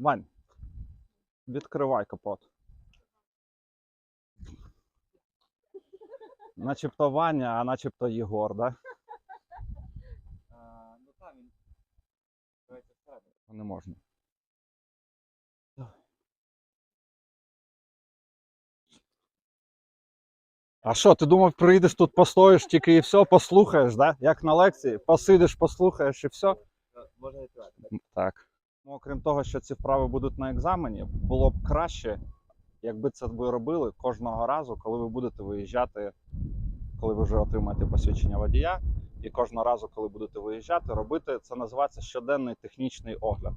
Вань, відкривай капот. Начебто Ваня, а начебто Єгор, да? Ну там він. Давайте всередину. Не можна. А що, ти думав, прийдеш тут, постоїш тільки і все, послухаєш, да? Як на лекції, посидиш, послухаєш і все? Можна відкривати. так? Ну, окрім того, що ці вправи будуть на екзамені, було б краще, якби це ви робили кожного разу, коли ви будете виїжджати, коли ви вже отримаєте посвідчення водія, і кожного разу, коли будете виїжджати, робити це називається щоденний технічний огляд.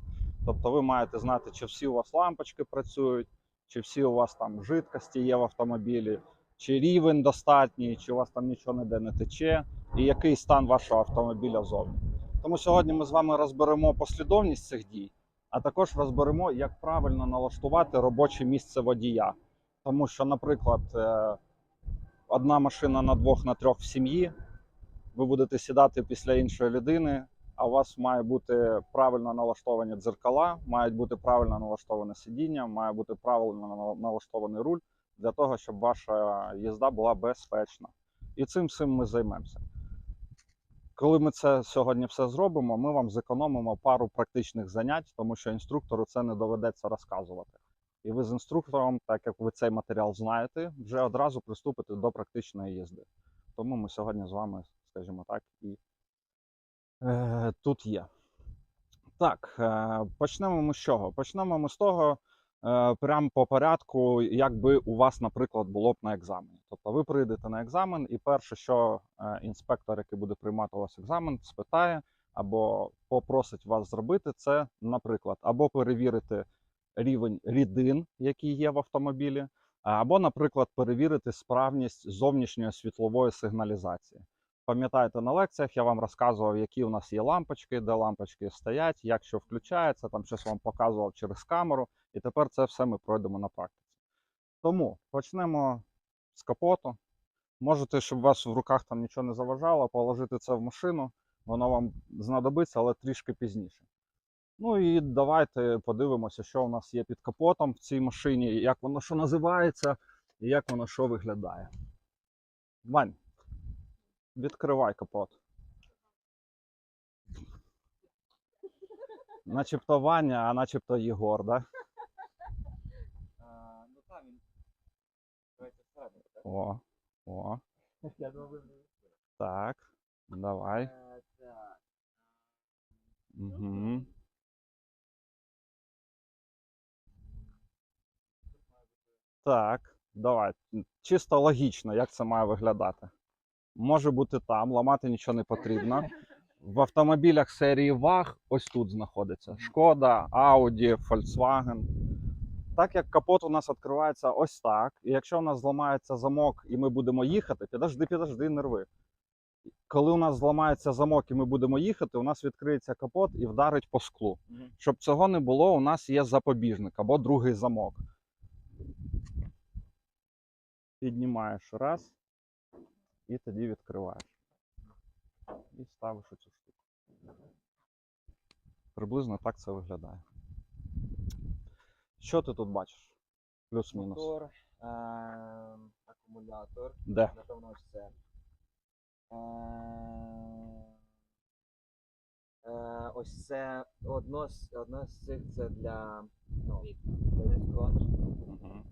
Тобто ви маєте знати, чи всі у вас лампочки працюють, чи всі у вас там жидкості є в автомобілі, чи рівень достатній, чи у вас там нічого ніде не тече, і який стан вашого автомобіля зовні. Тому сьогодні ми з вами розберемо послідовність цих дій, а також розберемо, як правильно налаштувати робоче місце водія. Тому що, наприклад, е, одна машина на двох, на трьох в сім'ї, ви будете сідати після іншої людини, а у вас має бути правильно налаштовані дзеркала, мають бути правильно налаштоване сидіння, має бути правильно налаштований руль для того, щоб ваша їзда була безпечна. І цим всім ми займемося. Коли ми це сьогодні все зробимо, ми вам зекономимо пару практичних занять, тому що інструктору це не доведеться розказувати. І ви з інструктором, так як ви цей матеріал знаєте, вже одразу приступите до практичної їзди. Тому ми сьогодні з вами, скажімо так, і е, тут є. Так, е, почнемо ми з чого? Почнемо ми з того, прямо по порядку, як би у вас, наприклад, було б на екзамені. Тобто ви прийдете на екзамен, і перше, що е, інспектор, який буде приймати у вас екзамен, спитає або попросить вас зробити, це, наприклад, або перевірити рівень рідин, який є в автомобілі, або, наприклад, перевірити справність зовнішньої світлової сигналізації. Пам'ятаєте, на лекціях я вам розказував, які у нас є лампочки, де лампочки стоять, як що включається, там щось вам показував через камеру, і тепер це все ми пройдемо на практиці. Тому почнемо з капоту. Можете, щоб вас в руках там нічого не заважало, положити це в машину, воно вам знадобиться, але трішки пізніше. Ну і давайте подивимося, що у нас є під капотом в цій машині, як воно що називається, і як воно що виглядає. Вань, відкривай капот. Начебто Ваня, а начебто Єгор, да? Ну там він. Давайте всередину. так? О, о, Я думав, ви так. Давай. Так. Угу. Так, давай. Чисто логічно, як це має виглядати. Може бути там, ламати нічого не потрібно. В автомобілях серії VAG ось тут знаходиться. Шкода, Audi, Volkswagen. Так як капот у нас відкривається ось так, і якщо у нас зламається замок і ми будемо їхати, підожди, підожди, нерви. Коли у нас зламається замок і ми будемо їхати, у нас відкриється капот і вдарить по склу. Щоб цього не було, у нас є запобіжник або другий замок. Піднімаєш раз і тоді відкриваєш. І ставиш оцю штуку. Приблизно так це виглядає. Що ти тут бачиш? Плюс-мінус. Мотор, ем, акумулятор, Де? напевно, ось це. Е, е, Ось це одно з, одно з цих це для, ну, для вікон. Угу.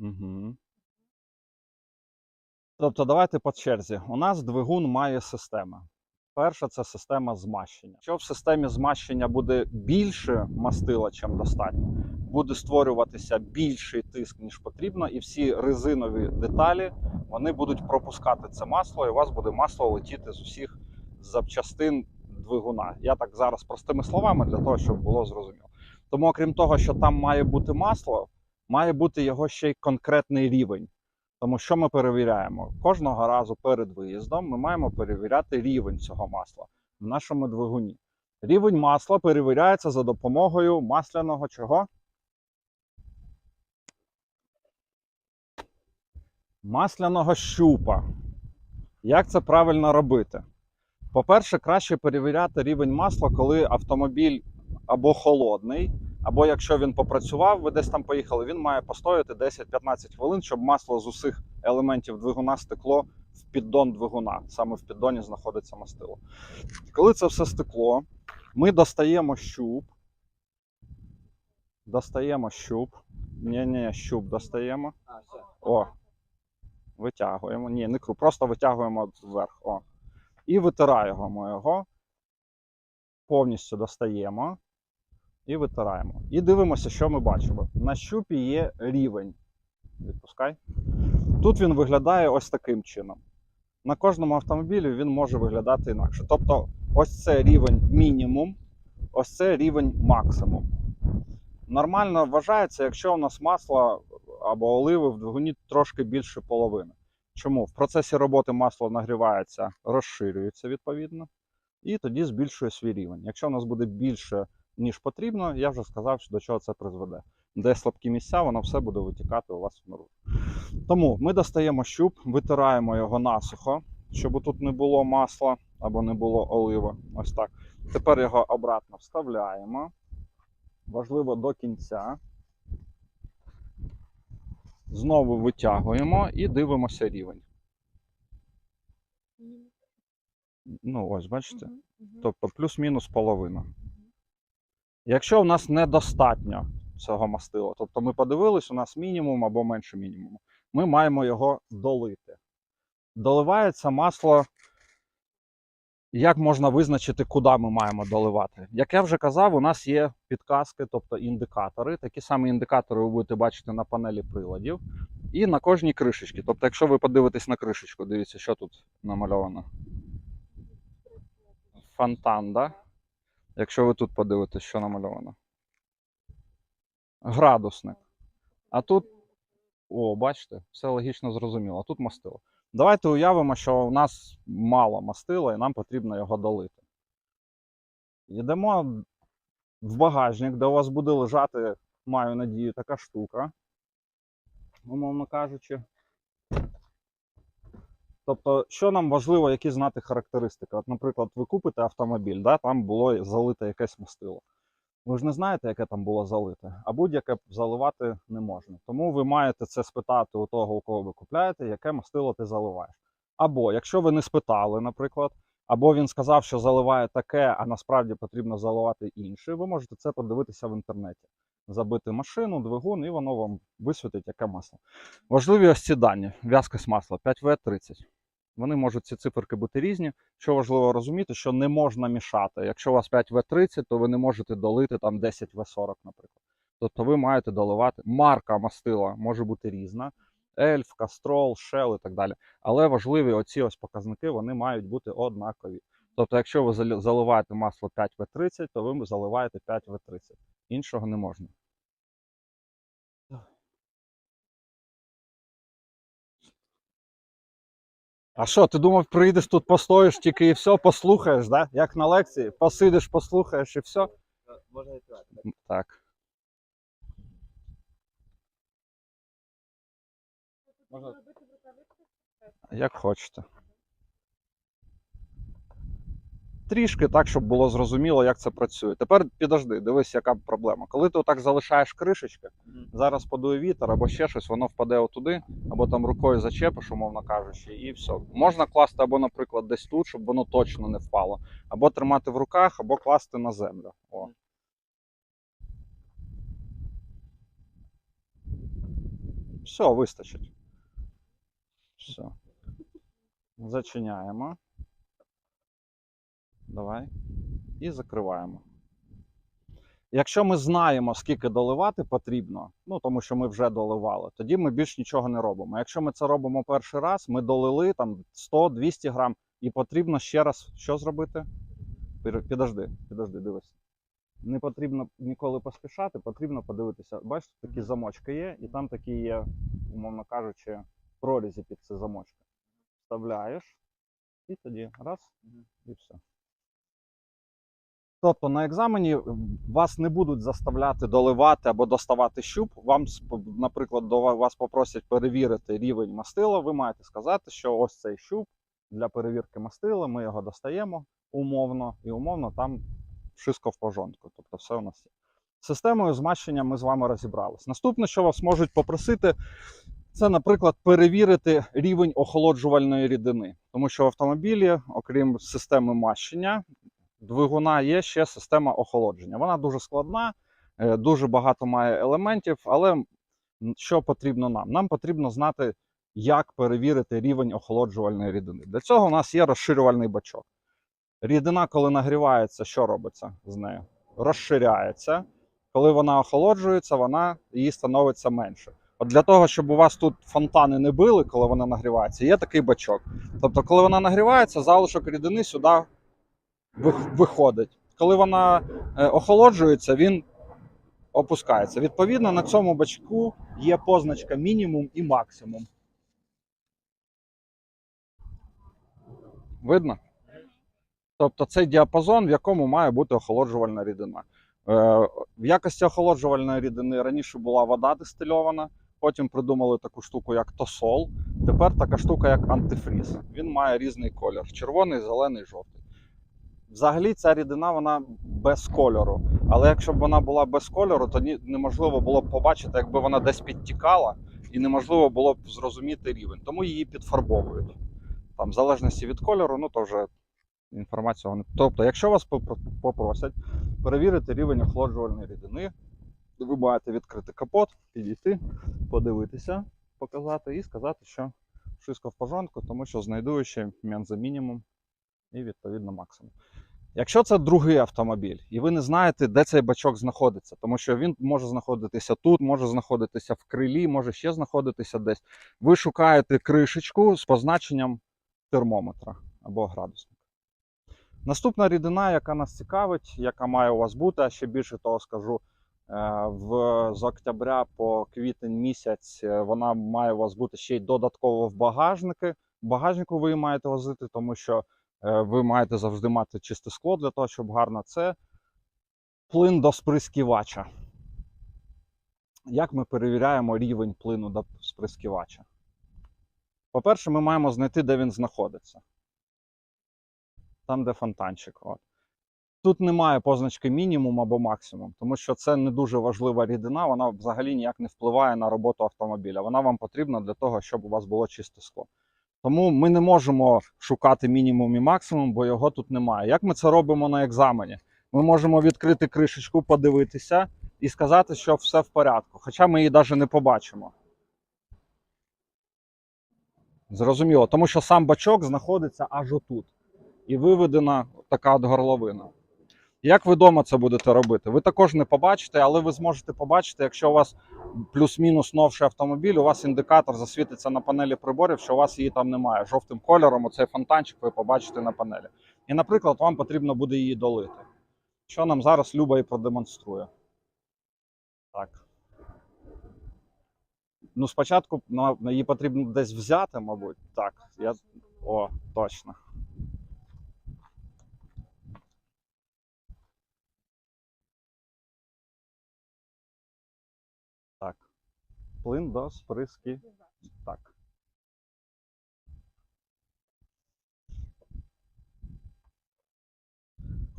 Угу. Тобто, давайте по черзі. У нас двигун має система. Перша це система змащення. Якщо в системі змащення буде більше мастила, чим достатньо, буде створюватися більший тиск, ніж потрібно, і всі резинові деталі вони будуть пропускати це масло, і у вас буде масло летіти з усіх запчастин двигуна. Я так зараз простими словами для того, щоб було зрозуміло. Тому, окрім того, що там має бути масло, має бути його ще й конкретний рівень. Тому що ми перевіряємо? Кожного разу перед виїздом ми маємо перевіряти рівень цього масла в нашому двигуні. Рівень масла перевіряється за допомогою масляного чого? Масляного щупа. Як це правильно робити? По-перше, краще перевіряти рівень масла, коли автомобіль або холодний, або якщо він попрацював, ви десь там поїхали, він має постояти 10-15 хвилин, щоб масло з усіх елементів двигуна стекло в піддон двигуна. Саме в піддоні знаходиться мастило. Коли це все стекло, ми достаємо щуп. Достаємо щуп. Ні-ні, щуп достаємо. О. Витягуємо. Ні, не кру, просто витягуємо вверх. О. І витираємо його. Повністю достаємо і витираємо. І дивимося, що ми бачимо. На щупі є рівень. Відпускай. Тут він виглядає ось таким чином. На кожному автомобілі він може виглядати інакше. Тобто, ось це рівень мінімум, ось це рівень максимум. Нормально вважається, якщо у нас масло або оливи в двигуні трошки більше половини. Чому? В процесі роботи масло нагрівається, розширюється відповідно, і тоді збільшує свій рівень. Якщо у нас буде більше, ніж потрібно, я вже сказав, що до чого це призведе. Де слабкі місця, воно все буде витікати у вас внутрі. Тому ми достаємо щуп, витираємо його насухо, щоб тут не було масла або не було оливи. Ось так. Тепер його обратно вставляємо. Важливо до кінця. Знову витягуємо і дивимося рівень. Ну, ось, бачите? Тобто плюс-мінус половина. Якщо у нас недостатньо цього мастила, тобто ми подивились, у нас мінімум або менше мінімуму, ми маємо його долити. Доливається масло. Як можна визначити, куди ми маємо доливати? Як я вже казав, у нас є підказки, тобто індикатори. Такі самі індикатори ви будете бачити на панелі приладів і на кожній кришечці. Тобто, якщо ви подивитесь на кришечку, дивіться, що тут намальовано. Фонтан, да? Якщо ви тут подивитесь, що намальовано. Градусник. А тут, о, бачите, все логічно зрозуміло. А тут мастило. Давайте уявимо, що у нас мало мастила і нам потрібно його долити. Йдемо в багажник, де у вас буде лежати, маю надію, така штука, умовно кажучи. Тобто, що нам важливо, які знати характеристики? От, наприклад, ви купите автомобіль, да, там було залите якесь мастило. Ви ж не знаєте, яке там було залите, а будь-яке заливати не можна. Тому ви маєте це спитати у того, у кого ви купляєте, яке мастило ти заливаєш. Або якщо ви не спитали, наприклад, або він сказав, що заливає таке, а насправді потрібно заливати інше, ви можете це подивитися в інтернеті. Забити машину, двигун, і воно вам висвітить, яке масло. Важливі ось ці дані: в'язкость масла 5В30. Вони можуть ці циферки бути різні. Що важливо розуміти, що не можна мішати. Якщо у вас 5В30, то ви не можете долити там 10В40, наприклад. Тобто ви маєте доливати. Марка мастила може бути різна. Ельф, Кастрол, Shell і так далі. Але важливі оці ось показники вони мають бути однакові. Тобто, якщо ви заливаєте масло 5В30, то ви заливаєте 5В30. Іншого не можна. А що, ти думав, прийдеш тут, постоїш тільки і все, послухаєш, да? як на лекції, посидиш, послухаєш і все? Можна відкривати. так? Так. Можна Як хочете. Трішки так, щоб було зрозуміло, як це працює. Тепер підожди, дивись, яка проблема. Коли ти отак залишаєш кришечки, зараз подує вітер або ще щось, воно впаде отуди, або там рукою зачепиш, умовно кажучи, і все. Можна класти або, наприклад, десь тут, щоб воно точно не впало, або тримати в руках, або класти на землю. О. Все, вистачить. Все. Зачиняємо. Давай. І закриваємо. Якщо ми знаємо, скільки доливати потрібно, ну тому що ми вже доливали, тоді ми більш нічого не робимо. Якщо ми це робимо перший раз, ми долили там 100-200 грам, і потрібно ще раз що зробити? Підожди, підожди, дивись. Не потрібно ніколи поспішати, потрібно подивитися. Бачите, такі замочки є, і там такі є, умовно кажучи, прорізі під ці замочки. Вставляєш, і тоді раз, і все. Тобто на екзамені вас не будуть заставляти доливати або доставати щуп. Вам, наприклад, до вас попросять перевірити рівень мастила. Ви маєте сказати, що ось цей щуп для перевірки мастила, ми його достаємо умовно, і умовно там wszystko в порządku. Тобто все у нас є. Системою змащення ми з вами розібрались. Наступне, що вас можуть попросити, це, наприклад, перевірити рівень охолоджувальної рідини. Тому що в автомобілі, окрім системи мащення, двигуна є ще система охолодження. Вона дуже складна, е, дуже багато має елементів, але що потрібно нам? Нам потрібно знати, як перевірити рівень охолоджувальної рідини. Для цього у нас є розширювальний бачок. Рідина, коли нагрівається, що робиться з нею? Розширяється. Коли вона охолоджується, вона її становиться менше. От для того, щоб у вас тут фонтани не били, коли вона нагрівається, є такий бачок. Тобто, коли вона нагрівається, залишок рідини сюди виходить. Коли вона е, охолоджується, він опускається. Відповідно, на цьому бачку є позначка мінімум і максимум. Видно? Тобто цей діапазон, в якому має бути охолоджувальна рідина. Е, В якості охолоджувальної рідини раніше була вода дистильована, потім придумали таку штуку, як тосол. Тепер така штука, як антифріз. Він має різний колір: червоний, зелений, жовтий. Взагалі, ця рідина вона без кольору. Але якщо б вона була без кольору, то неможливо було б побачити, якби вона десь підтікала, і неможливо було б зрозуміти рівень. Тому її підфарбовують. Там, в залежності від кольору, ну то вже інформація. не- Тобто, якщо вас попросять перевірити рівень охолоджувальної рідини, ви маєте відкрити капот, підійти, подивитися, показати і сказати, що wszystko в порządku, тому що знайду ще за мінімум і відповідно максимум. Якщо це другий автомобіль, і ви не знаєте, де цей бачок знаходиться, тому що він може знаходитися тут, може знаходитися в крилі, може ще знаходитися десь. Ви шукаєте кришечку з позначенням термометра або градусника. Наступна рідина, яка нас цікавить, яка має у вас бути, а ще більше того скажу, е, в, з октября по квітень місяць е, вона має у вас бути ще й додатково в багажники. В багажнику ви її маєте возити, тому що ви маєте завжди мати чисте скло для того, щоб гарно це плин до сприсківача. Як ми перевіряємо рівень плину до сприсківача? По-перше, ми маємо знайти, де він знаходиться. Там, де фонтанчик. От. Тут немає позначки мінімум або максимум, тому що це не дуже важлива рідина, вона взагалі ніяк не впливає на роботу автомобіля. Вона вам потрібна для того, щоб у вас було чисте скло. Тому ми не можемо шукати мінімум і максимум, бо його тут немає. Як ми це робимо на екзамені? Ми можемо відкрити кришечку, подивитися і сказати, що все в порядку, хоча ми її навіть не побачимо. Зрозуміло, тому що сам бачок знаходиться аж отут. І виведена така от горловина. Як ви вдома це будете робити? Ви також не побачите, але ви зможете побачити, якщо у вас плюс-мінус новший автомобіль, у вас індикатор засвітиться на панелі приборів, що у вас її там немає. Жовтим кольором оцей фонтанчик ви побачите на панелі. І, наприклад, вам потрібно буде її долити. Що нам зараз Люба і продемонструє. Так. Ну, спочатку на її потрібно десь взяти, мабуть. Так, я. О, точно. Так. Плин до сприски. Так.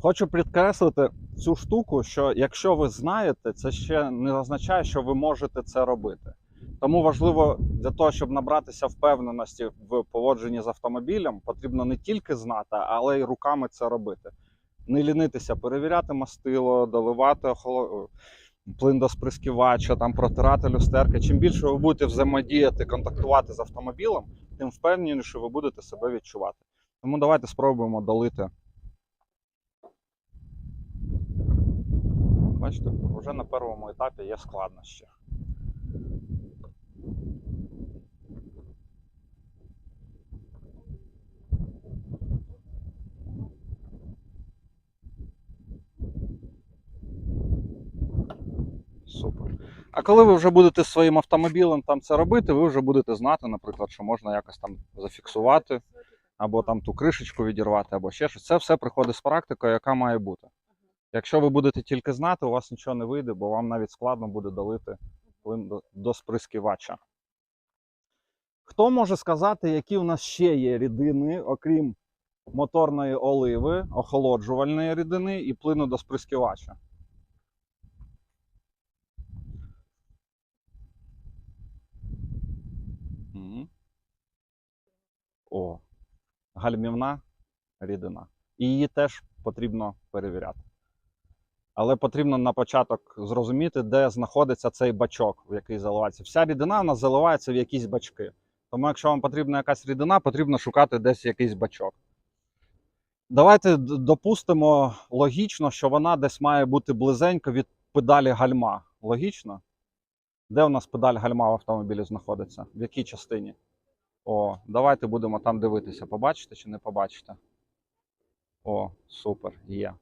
Хочу підкреслити цю штуку, що якщо ви знаєте, це ще не означає, що ви можете це робити. Тому важливо для того, щоб набратися впевненості в поводженні з автомобілем, потрібно не тільки знати, але й руками це робити. Не лінитися, перевіряти мастило, доливати охоло... плин до сприсківача, там протирати люстерки. Чим більше ви будете взаємодіяти, контактувати з автомобілем, тим впевненіше ви будете себе відчувати. Тому давайте спробуємо долити. Бачите, вже на першому етапі є складнощі. Супер. А коли ви вже будете своїм автомобілем там це робити, ви вже будете знати, наприклад, що можна якось там зафіксувати, або там ту кришечку відірвати, або ще щось. Це все приходить з практикою, яка має бути. Якщо ви будете тільки знати, у вас нічого не вийде, бо вам навіть складно буде долити плин до, до сприсківача. Хто може сказати, які у нас ще є рідини, окрім моторної оливи, охолоджувальної рідини і плину до сприскивача? О, гальмівна рідина. І її теж потрібно перевіряти. Але потрібно на початок зрозуміти, де знаходиться цей бачок, в який заливається. Вся рідина у нас заливається в якісь бачки. Тому, якщо вам потрібна якась рідина, потрібно шукати десь якийсь бачок. Давайте допустимо логічно, що вона десь має бути близенько від педалі гальма. Логічно? Де у нас педаль гальма в автомобілі знаходиться? В якій частині? О, давайте будемо там дивитися. Побачите чи не побачите? О, супер, є.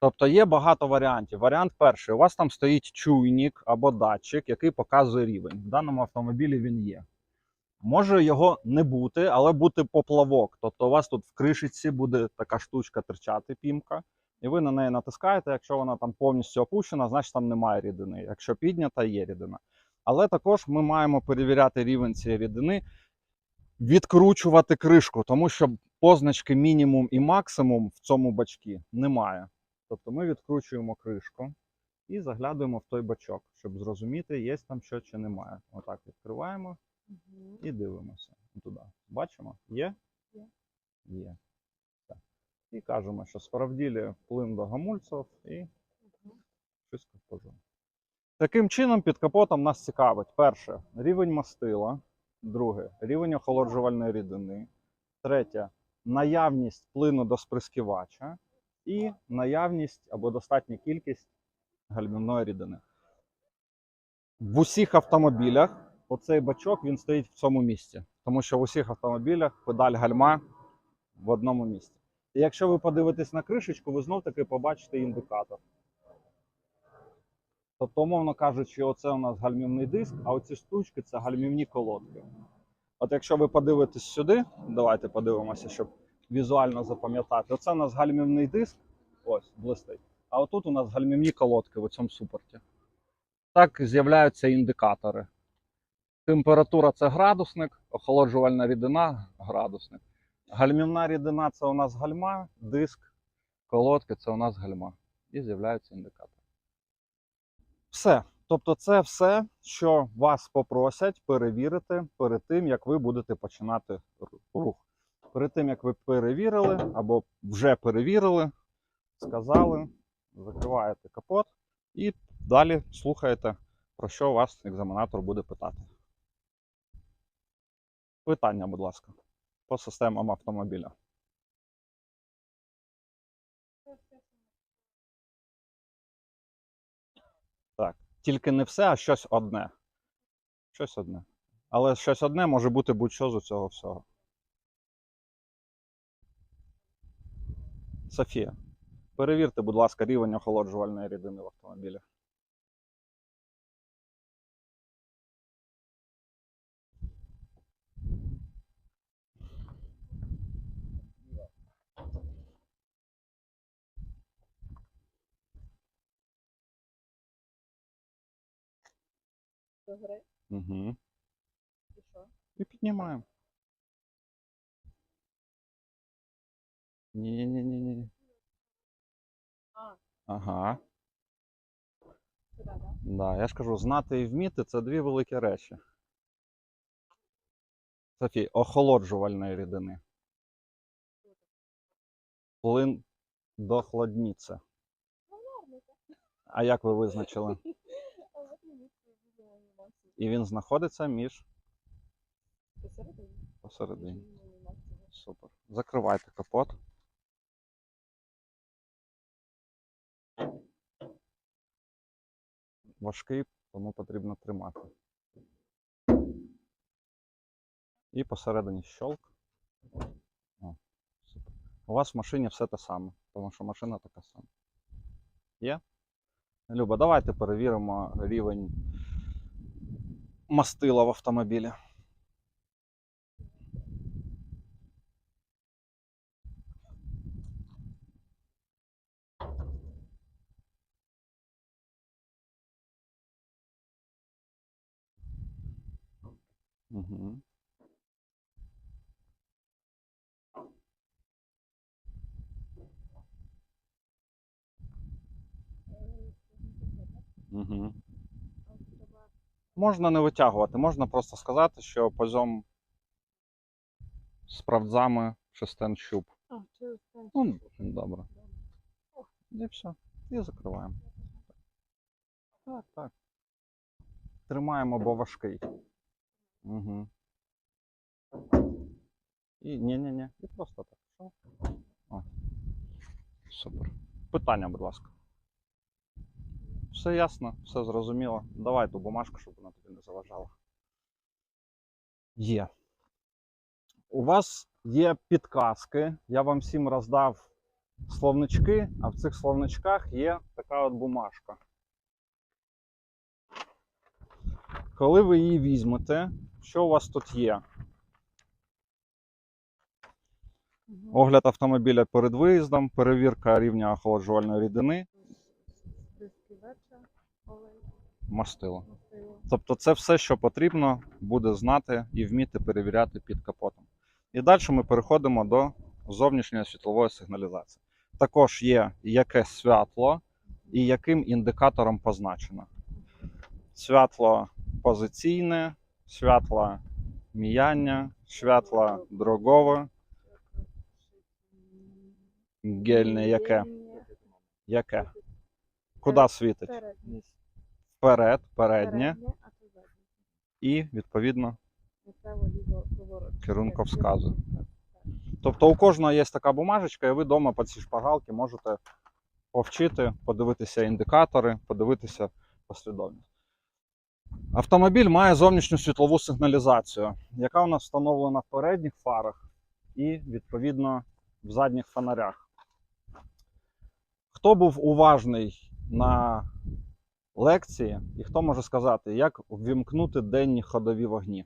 Тобто є багато варіантів. Варіант перший: у вас там стоїть чуйник або датчик, який показує рівень. В даному автомобілі він є. Може його не бути, але бути поплавок. Тобто у вас тут в кришечці буде така штучка терчати, пімка, і ви на неї натискаєте. Якщо вона там повністю опущена, значить там немає рідини. Якщо піднята, є рідина. Але також ми маємо перевіряти рівень цієї рідини, відкручувати кришку, тому що позначки мінімум і максимум в цьому бачці немає. Тобто ми відкручуємо кришку і заглядуємо в той бачок, щоб зрозуміти, є там що чи немає. Отак відкриваємо і дивимося туди. Бачимо? Є? Є. Є. Так. І кажемо, що справділі плин до гамульців і щось покажу. Таким чином, під капотом нас цікавить: перше рівень мастила, друге рівень охолоджувальної рідини, третє наявність плину до сприскивача і наявність або достатня кількість гальмівної рідини. В усіх автомобілях оцей бачок він стоїть в цьому місці, тому що в усіх автомобілях педаль гальма в одному місці. І якщо ви подивитесь на кришечку, ви знов таки побачите індикатор. Тобто, умовно кажучи, оце у нас гальмівний диск, а оці штучки це гальмівні колодки. От якщо ви подивитесь сюди, давайте подивимося, щоб візуально запам'ятати. Оце у нас гальмівний диск, ось блистить. А отут у нас гальмівні колодки в цьому супорті. Так з'являються індикатори. Температура це градусник, охолоджувальна рідина градусник. Гальмівна рідина це у нас гальма, диск, колодки це у нас гальма. І з'являються індикатори. Все. Тобто, це все, що вас попросять перевірити перед тим, як ви будете починати рух. Перед тим, як ви перевірили або вже перевірили, сказали, закриваєте капот і далі слухаєте, про що вас екзаменатор буде питати. Питання, будь ласка, по системам автомобіля. Тільки не все, а щось одне. Щось одне. Але щось одне може бути будь-що з цього всього. Софія, перевірте, будь ласка, рівень охолоджувальної рідини в автомобілі. До гри. Угу. І що? І піднімаємо. Ні-ні-ні-ні. А, Ага. сюди, да? Да, я ж кажу, знати і вміти це дві великі речі. Софій, охолоджувальної рідини. Плин до хладніця. Ну. А як ви визначили? А от мені це відео анімації. І він знаходиться між Посередині. посередині. Супер. Закривайте капот. Важкий, тому потрібно тримати. І посередині щолк. О, супер. У вас в машині все те саме, тому що машина така сама. Є? Люба, давайте перевіримо рівень мастила в автомобиле. Угу. Угу. Можна не витягувати, можна просто сказати, що позьом спrawdzamy przez ten щуп. А, через ten Ну, добре. І все. І закриваємо. Так, так. Тримаємо, бо важкий. Угу. І ні-ні-ні. І просто так. О. Супер. Питання, будь ласка. Все ясно, все зрозуміло. Давай ту бумажку, щоб вона тобі не заважала. Є. У вас є підказки. Я вам всім роздав словнички, а в цих словничках є така от бумажка. Коли ви її візьмете, що у вас тут є? Огляд автомобіля перед виїздом, перевірка рівня охолоджувальної рідини, мастило. Тобто це все, що потрібно буде знати і вміти перевіряти під капотом. І далі ми переходимо до зовнішньої світлової сигналізації. Також є яке світло і яким індикатором позначено. Світло позиційне, світло міяння, світло дрогове, гельне яке? Яке? Куди світить? Вперед, переднє а заднє. і відповідно ліво, Тобто у кожного є така бумажечка, і ви вдома по цій шпаргалці можете повчити, подивитися індикатори, подивитися послідовність. Автомобіль має зовнішню світлову сигналізацію, яка у нас встановлена в передніх фарах і, відповідно, в задніх фонарях. Хто був уважний на лекції, і хто може сказати, як ввімкнути денні ходові вогні?